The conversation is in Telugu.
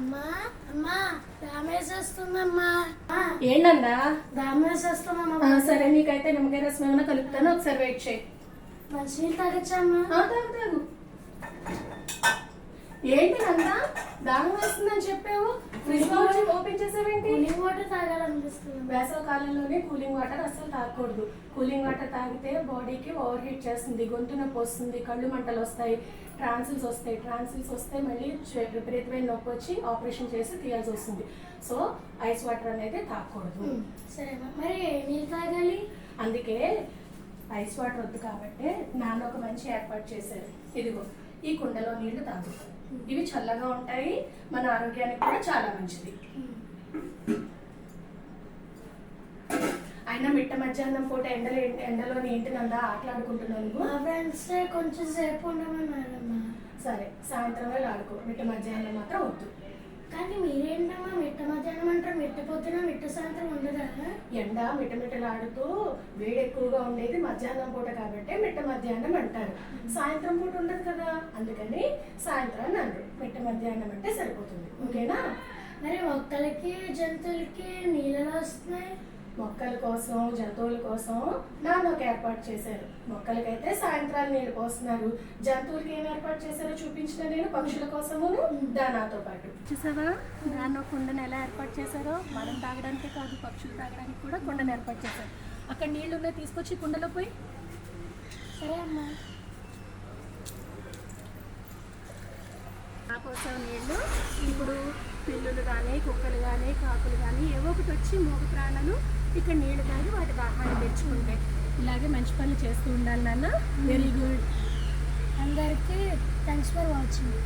అమ్మా అమ్మా దామేసేస్తుందమ్మా ఏంటందా దామేసేస్తుందమ్మా సరే నీకైతే నిమ్మకాయ రసం ఏమైనా కలుపుతాను ఒకసారి వెయిట్ చేయి. తాగొచ్చమ్మా తాగు తాగు. ఏంటి నందా దాహం వేస్తుందని చెప్పావు. ఫ్రిడ్జ్ నుంచి ఓపెన్ చేసావేంటి? కూలింగ్ వాటర్ తాగాలనిపిస్తుంది. వేసవ కాలంలోనే కూలింగ్ వాటర్ అస్సలు తాగకూడదు. కూలింగ్ వాటర్ తాగితే బాడీకి ఓవర్ హీట్ చేస్తుంది గొంతు నొప్పి వస్తుంది కళ్ళు మంటలు వస్తాయి ట్రాన్సిల్స్ వస్తాయి. ట్రాన్సిల్స్ వస్తే మళ్ళీ విపరీతమైన నొప్పి వచ్చి ఆపరేషన్ చేసి తీయాల్సి వస్తుంది. సో ఐస్ వాటర్ అనేది తాగకూడదు. సరేమ్మా మరి ఏ నీళ్ళు తాగాలి? అందుకే ఐస్ వాటర్ వద్దు కాబట్టి నాన్న ఒక మంచి ఏర్పాటు చేశారు. ఇదిగో ఈ కుండలో నీళ్ళు తాగు ఇవి చల్లగా ఉంటాయి మన ఆరోగ్యానికి కూడా చాలా మంచిది. అయినా మిట్ట మధ్యాహ్నం పూట ఎండలో ఎండలో ఏంటి నందా ఆటలాడుకుంటున్నాను ఫ్రెండ్స్ కొంచెం సేపు సరే సాయంత్రం వేళ ఆడుకో. మిట్ట మధ్యాహ్నం మాత్రం వద్దు. కానీ మీరేంటమ్మా మిట్ట మధ్యాహ్నం అంటారు? మిట్ట ఎండ మిటమిటలాడుతూ వేడి ఎక్కువగా ఉండేది మధ్యాహ్నం పూట కాబట్టి మిట్ట మధ్యాహ్నం అంటారు. సాయంత్రం పూట ఉండదు కదా. అందుకని సాయంత్రం అన్నారు మిట్ట మధ్యాహ్నం అంటే సరిపోతుంది. ఓకేనా? మరి మొక్కలకి జంతువులకి నీళ్ళు ఎలా వస్తున్నాయి? మొక్కల కోసం జంతువుల కోసం నాన్న ఒక ఏర్పాటు చేశారు. మొక్కలకైతే సాయంత్రాలు నీళ్ళు పోస్తున్నారు. జంతువులకి ఏం ఏర్పాటు చేశారో చూపించిన నేను పక్షుల కోసము దానాతో పాటు. చూసావా? నాన్న కుండను ఎలా ఏర్పాటు చేశారో? మనం తాగడానికే కాదు పక్షులు తాగడానికి కూడా కుండను ఏర్పాటు చేశారు. అక్కడ నీళ్ళు ఉన్నాయి తీసుకొచ్చి కుండలో పోయి. సరే అమ్మా. కోసం నీళ్ళు ఇప్పుడు పిల్లులు కానీ కుక్కలు కానీ కాకులు కానీ ఏవో ఒకటి వచ్చి మూగ ప్రాణాలు ఇక్కడ నీళ్ళు తాగి వాటి దాహాన్ని తెచ్చుకుంటాయి ఇలాగే మంచి పనులు చేస్తూ ఉండాలి నాన్న. వెరీ గుడ్ అందరికీ థ్యాంక్స్ ఫర్ వాచింగ్